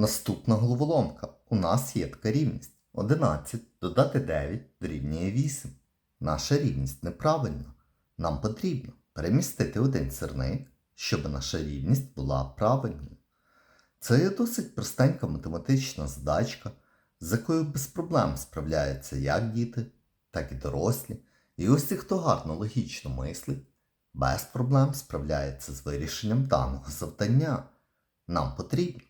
Наступна головоломка. У нас є така рівність. 11 додати 9 дорівнює 8. Наша рівність неправильна. Нам потрібно перемістити один сірник, щоб наша рівність була правильною. Це є досить простенька математична задачка, з якою без проблем справляються як діти, так і дорослі. І ось ті, хто гарно логічно мислить, без проблем справляється з вирішенням даного завдання. Нам потрібно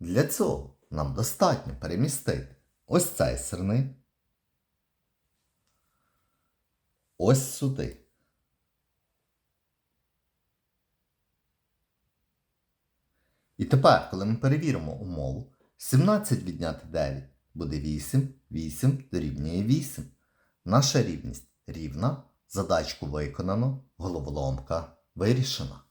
Для цього нам достатньо перемістити ось цей сирник, ось сюди. І тепер, коли ми перевіримо умову, 17 відняти 9 буде 8, 8 дорівнює 8. Наша рівність рівна, задачку виконано, головоломка вирішена.